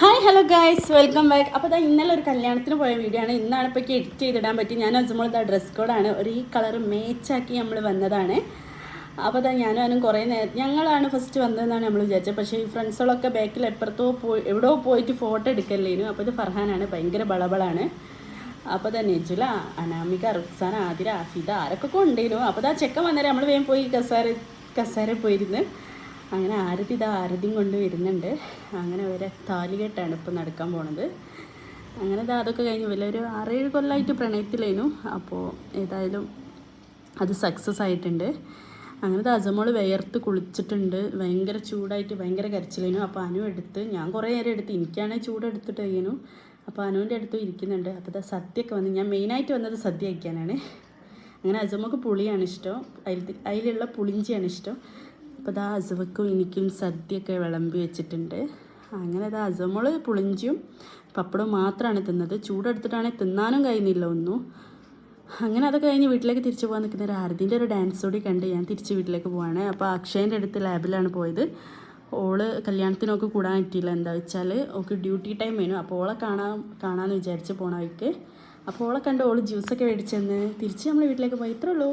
Hi hello guys welcome back അപ്പോൾ ഇതാ ഇന്നലെ ഒരു കല്യാണത്തിന് പോയ വീഡിയോ ആണ്. ഇന്നാണ് ഇപ്പോൾ എഡിറ്റ് ചെയ്തിടാൻ പറ്റി. ഞാൻ അസുമ്പോൾ ഇതാ ഡ്രസ് കോഡാണ് ഒരു ഈ കളർ മേച്ചാക്കി നമ്മൾ വന്നതാണ്. അപ്പോൾ ഇതാ ഞാനും അവനും കുറേ നേരം ഞങ്ങളാണ് ഫസ്റ്റ് വന്നതെന്നാണ് നമ്മൾ വിചാരിച്ചത്. പക്ഷേ ഈ ഫ്രണ്ട്സുകളൊക്കെ ബാക്കിൽ എപ്പുറത്തോ പോയി എവിടെയോ പോയിട്ട് ഫോട്ടോ എടുക്കല്ലേനു അപ്പോൾ ഇത് ഫർഹാനാണ്. ഭയങ്കര ബളബളാണ്. അപ്പോൾ തന്നെ നെജുല അനാമിക റുക്സാന ആതിര ആഫിദ ആരൊക്കെ കൊണ്ടേനു അപ്പോൾ അതാ ചെക്കൻ വന്നേരം. നമ്മൾ വേഗം പോയി കസാര കസാര പോയിരുന്ന്. അങ്ങനെ ആരതി ഇതാ ആരതിയും കൊണ്ട് വരുന്നുണ്ട്. അങ്ങനെ വരെ താലികെട്ടാണ് ഇപ്പം നടക്കാൻ പോണത്. അങ്ങനെ ഇതാ അതൊക്കെ കഴിഞ്ഞ് ഒരു ആറേഴ് കൊല്ലമായിട്ട് പ്രണയത്തിലേനു അപ്പോൾ ഏതായാലും അത് സക്സസ് ആയിട്ടുണ്ട്. അങ്ങനെ അജമോൾ വിയർത്ത് കുളിച്ചിട്ടുണ്ട്. ഭയങ്കര ചൂടായിട്ട് ഭയങ്കര കരച്ചിലേനു അപ്പോൾ അനു എടുത്ത് ഞാൻ കുറേ നേരം എടുത്ത് എനിക്കാണെങ്കിൽ ചൂടെടുത്തിട്ട് കഴിയണു അപ്പോൾ അനുവിന്റെ അടുത്ത് ഇരിക്കുന്നുണ്ട്. അപ്പോൾ ഇതാ സദ്യയൊക്കെ വന്ന് ഞാൻ മെയിനായിട്ട് വന്നത് സദ്യ കഴിക്കാനാണ്. അങ്ങനെ അജമക്ക് പുളിയാണ് ഇഷ്ടം. അതിൽ അതിലുള്ള പുളിഞ്ചിയാണ് ഇഷ്ടം. അപ്പോൾ ഇതാ അസവക്കും എനിക്കും സദ്യയൊക്കെ വിളമ്പി വെച്ചിട്ടുണ്ട്. അങ്ങനെ ഇതാ അസമുള പുളിഞ്ചിയും പപ്പടവും മാത്രമാണ് തിന്നത്. ചൂടെടുത്തിട്ടാണെങ്കിൽ തിന്നാനും കഴിയുന്നില്ല ഒന്നും. അങ്ങനെ അതൊക്കെ കഴിഞ്ഞ് വീട്ടിലേക്ക് തിരിച്ചു പോകാൻ നിൽക്കുന്ന ഒരു ആരതിന്റെ ഒരു ഡാൻസ് കൂടി കണ്ട് ഞാൻ തിരിച്ച് വീട്ടിലേക്ക് പോവാണ്. അപ്പോൾ അക്ഷയന്റെ അടുത്ത് ലാബിലാണ് പോയത്. ഓൾ കല്യാണത്തിനൊക്കെ കൂടാൻ പറ്റിയില്ല. എന്താ വെച്ചാൽ ഓൾക്ക് ഡ്യൂട്ടി ടൈം വേണം അപ്പോൾ ഓളെ കാണാൻ കാണാമെന്ന് വിചാരിച്ച് പോണ വഴിക്ക്. അപ്പോൾ ഓളെ കണ്ട് ഓൾ ജ്യൂസൊക്കെ മേടിച്ചെന്ന് തിരിച്ച് നമ്മൾ വീട്ടിലേക്ക് പോയി. ഇത്രേ ഉള്ളൂ.